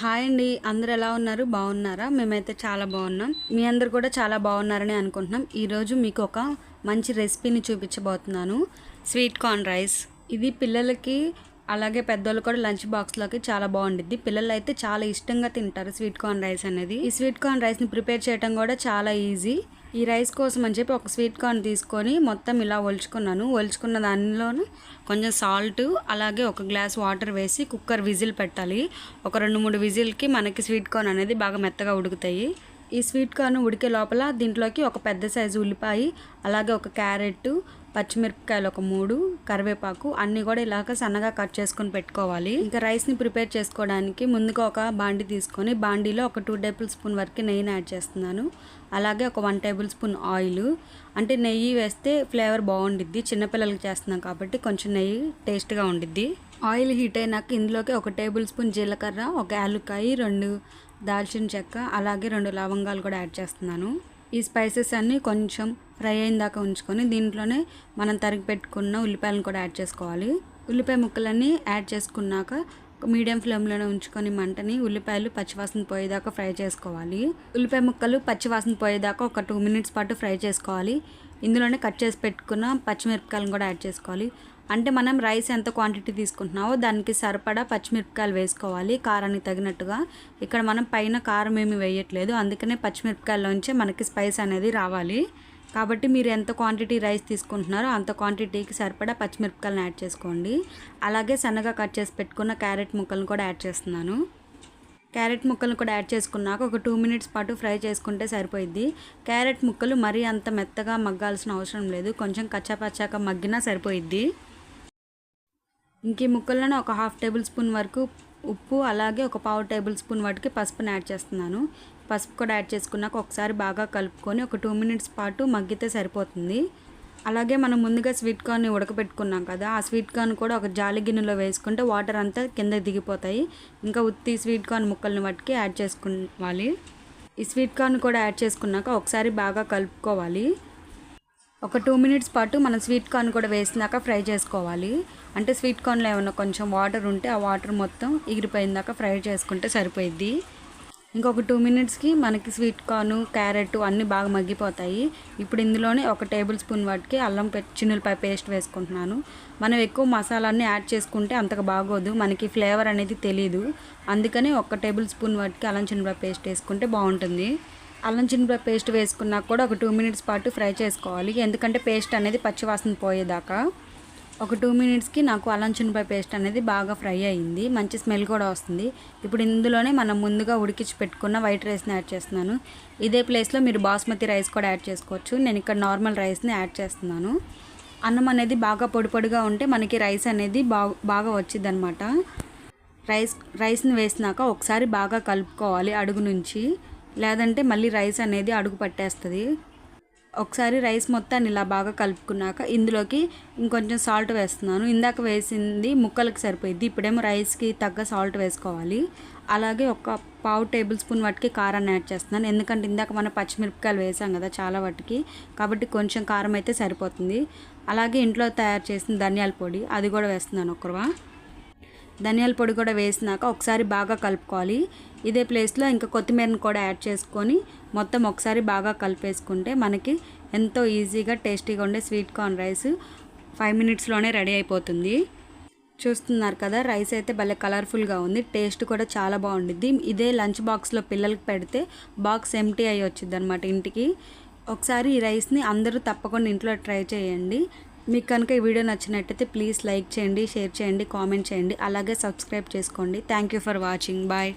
Hi అండి. అందరు ఎలా ఉన్నారు? బాగున్నారా? మేమైతే చాలా బాగున్నాం. మీ అందరు కూడా చాలా బాగున్నారని అనుకుంటున్నాం. ఈరోజు మీకు ఒక మంచి రెసిపీని చూపించబోతున్నాను. Sweet corn rice. ఇది పిల్లలకి అలాగే పెద్దోళ్ళు కూడా లంచ్ బాక్స్లోకి చాలా బాగుండిద్ది. పిల్లలు అయితే చాలా ఇష్టంగా తింటారు స్వీట్ కార్న్ రైస్ అనేది. ఈ స్వీట్ కార్న్ రైస్ని ప్రిపేర్ చేయడం కూడా చాలా ఈజీ. ఈ రైస్ కోసం అని చెప్పి ఒక స్వీట్ కార్న్ తీసుకొని మొత్తం ఇలా ఒలుచుకున్నాను. ఒలుచుకున్న దానిలోను కొంచెం సాల్ట్ అలాగే ఒక గ్లాస్ వాటర్ వేసి కుక్కర్ విజిల్ పెట్టాలి. ఒక రెండు మూడు విజిల్కి మనకి స్వీట్ కార్న్ అనేది బాగా మెత్తగా ఉడుకుతాయి. ఈ స్వీట్ కార్న్ ఉడికే లోపల దీంట్లోకి ఒక పెద్ద సైజు ఉల్లిపాయ అలాగే ఒక క్యారెట్ పచ్చిమిరపకాయలు ఒక మూడు కరివేపాకు అన్నీ కూడా ఇలాగ సన్నగా కట్ చేసుకొని పెట్టుకోవాలి. ఇంకా రైస్ని ప్రిపేర్ చేసుకోవడానికి ముందుగా ఒక బాండి తీసుకొని బాండీలో ఒక టూ టేబుల్ స్పూన్ వరకు నెయ్యిని యాడ్ చేస్తున్నాను. అలాగే ఒక వన్ టేబుల్ స్పూన్ ఆయిల్. అంటే నెయ్యి వేస్తే ఫ్లేవర్ బాగుండిద్ది. చిన్నపిల్లలకి చేస్తున్నాం కాబట్టి కొంచెం నెయ్యి టేస్ట్గా ఉండిద్ది. ఆయిల్ హీట్ అయినాక ఇందులోకి ఒక టేబుల్ స్పూన్ జీలకర్ర ఒక యాలుకాయ రెండు దాల్చిన చెక్క అలాగే రెండు లవంగాలు కూడా యాడ్ చేస్తున్నాను. ఈ స్పైసెస్ అన్నీ కొంచెం ఫ్రై అయిన దాకా ఉంచుకొని దీంట్లోనే మనం తరిగి పెట్టుకున్న ఉల్లిపాయలను కూడా యాడ్ చేసుకోవాలి. ఉల్లిపాయ ముక్కలన్నీ యాడ్ చేసుకున్నాక మీడియం ఫ్లేమ్లోనే ఉంచుకొని మంటని ఉల్లిపాయలు పచ్చివాసన పోయేదాకా ఫ్రై చేసుకోవాలి. ఉల్లిపాయ ముక్కలు పచ్చివాసన పోయేదాకా ఒక టూ మినిట్స్ పాటు ఫ్రై చేసుకోవాలి. ఇందులోనే కట్ చేసి పెట్టుకున్న పచ్చిమిరపకాయలను కూడా యాడ్ చేసుకోవాలి. అంటే మనం రైస్ ఎంత క్వాంటిటీ తీసుకుంటున్నామో దానికి సరిపడా పచ్చిమిరపకాయలు వేసుకోవాలి కారానికి తగినట్టుగా. ఇక్కడ మనం పైన కారం ఏమి వేయట్లేదు అందుకనే పచ్చిమిరపకాయల్లోంచే మనకి స్పైస్ అనేది రావాలి. కాబట్టి మీరు ఎంత క్వాంటిటీ రైస్ తీసుకుంటున్నారో అంత క్వాంటిటీకి సరిపడా పచ్చిమిరపకాయలను యాడ్ చేసుకోండి. అలాగే సన్నగా కట్ చేసి పెట్టుకున్న క్యారెట్ ముక్కలను కూడా యాడ్ చేస్తున్నాను. క్యారెట్ ముక్కలను కూడా యాడ్ చేసుకున్నాక ఒక టూ మినిట్స్ పాటు ఫ్రై చేసుకుంటే సరిపోయిద్ది. క్యారెట్ ముక్కలు మరీ అంత మెత్తగా మగ్గాల్సిన అవసరం లేదు. కొంచెం కచ్చాపచ్చాక మగ్గినా సరిపోయిద్ది. ఇంక ఈ ముక్కలను ఒక హాఫ్ టేబుల్ స్పూన్ వరకు ఉప్పు అలాగే ఒక పావు టేబుల్ స్పూన్ వాటికి పసుపుని యాడ్ చేస్తున్నాను. పసుపు కూడా యాడ్ చేసుకున్నాక ఒకసారి బాగా కలుపుకొని ఒక టూ మినిట్స్ పాటు మగ్గితే సరిపోతుంది. అలాగే మనం ముందుగా స్వీట్ కార్న్ని ఉడకబెట్టుకున్నాం కదా ఆ స్వీట్ కార్న్ కూడా ఒక జాలి గిన్నెలో వేసుకుంటే వాటర్ అంతా కింద దిగిపోతాయి. ఇంకా ఉత్తి స్వీట్ కార్న్ ముక్కల్ని వాటికి యాడ్ చేసుకోవాలి ఈ స్వీట్ కార్న్ కూడా యాడ్ చేసుకున్నాక ఒకసారి బాగా కలుపుకోవాలి. ఒక టూ మినిట్స్ పాటు మనం స్వీట్ కార్న్ కూడా వేసినాక ఫ్రై చేసుకోవాలి. అంటే స్వీట్ కార్న్లో ఏమైనా కొంచెం వాటర్ ఉంటే ఆ వాటర్ మొత్తం ఎగిరిపోయిందాక ఫ్రై చేసుకుంటే సరిపోయిద్ది. ఇంకొక టూ మినిట్స్కి మనకి స్వీట్ కార్న్ క్యారెట్ అన్నీ బాగా మగ్గిపోతాయి. ఇప్పుడు ఇందులోనే ఒక టేబుల్ స్పూన్ వాటికి అల్లం చిన్నులపై పేస్ట్ వేసుకుంటున్నాను. మనం ఎక్కువ మసాలాన్ని యాడ్ చేసుకుంటే అంతగా బాగోదు. మనకి ఫ్లేవర్ అనేది తెలియదు అందుకని ఒక టేబుల్ స్పూన్ వాటికి అల్లం చిన్నులపై పేస్ట్ వేసుకుంటే బాగుంటుంది. అల్లం చిన్నపాయ పేస్ట్ వేసుకున్నా కూడా ఒక టూ మినిట్స్ పాటు ఫ్రై చేసుకోవాలి. ఎందుకంటే పేస్ట్ అనేది పచ్చివాసన పోయేదాకా. ఒక టూ మినిట్స్కి నాకు అల్లం చిన్నపాయ పేస్ట్ అనేది బాగా ఫ్రై అయింది. మంచి స్మెల్ కూడా వస్తుంది. ఇప్పుడు ఇందులోనే మనం ముందుగా ఉడికించి పెట్టుకున్న వైట్ రైస్ని యాడ్ చేస్తున్నాను. ఇదే ప్లేస్లో మీరు బాస్మతి రైస్ కూడా యాడ్ చేసుకోవచ్చు. నేను ఇక్కడ నార్మల్ రైస్ని యాడ్ చేస్తున్నాను. అన్నం అనేది బాగా పొడి పొడిగా ఉంటే మనకి రైస్ అనేది బాగా బాగా వచ్చింది అనమాట రైస్ రైస్ని వేసినాక ఒకసారి బాగా కలుపుకోవాలి అడుగు నుంచి. లేదంటే మళ్ళీ రైస్ అనేది అడుగు పట్టేస్తుంది. ఒకసారి రైస్ మొత్తాన్ని ఇలా బాగా కలుపుకున్నాక ఇందులోకి ఇంకొంచెం సాల్ట్ వేస్తున్నాను. ఇందాక వేసింది ముక్కలకు సరిపోయింది. ఇప్పుడేమో రైస్కి తగ్గ సాల్ట్ వేసుకోవాలి. అలాగే ఒక పావు టేబుల్ స్పూన్ వాటికి కారాన్ని యాడ్ చేస్తున్నాను. ఎందుకంటే ఇందాక మనం పచ్చిమిరపకాయలు వేసాం కదా చాలా వాటికి. కాబట్టి కొంచెం కారం అయితే సరిపోతుంది. అలాగే ఇంట్లో తయారు చేసిన ధనియాల పొడి అది కూడా వేస్తున్నాను. ఒకరువా ధనియాల పొడి కూడా వేసినాక ఒకసారి బాగా కలుపుకోవాలి. ఇదే ప్లేస్లో ఇంకా కొత్తిమీరని కూడా యాడ్ చేసుకొని మొత్తం ఒకసారి బాగా కలిపేసుకుంటే మనకి ఎంతో ఈజీగా టేస్టీగా ఉండే స్వీట్ కార్న్ రైస్ ఫైవ్ మినిట్స్లోనే రెడీ అయిపోతుంది. చూస్తున్నారు కదా రైస్ అయితే భలే కలర్ఫుల్గా ఉంది. టేస్ట్ కూడా చాలా బాగుండిద్ది. ఇదే లంచ్ బాక్స్లో పిల్లలకి పెడితే బాక్స్ ఎంటీ అయ్యి వచ్చింది అనమాట ఇంటికి. ఒకసారి ఈ రైస్ని అందరూ తప్పకుండా ఇంట్లో ట్రై చేయండి. మీకు కనుక ఈ వీడియో నచ్చినట్టయితే ప్లీజ్ లైక్ చేయండి షేర్ చేయండి కామెంట్ చేయండి అలాగే సబ్స్క్రైబ్ చేసుకోండి. Thank you for watching bye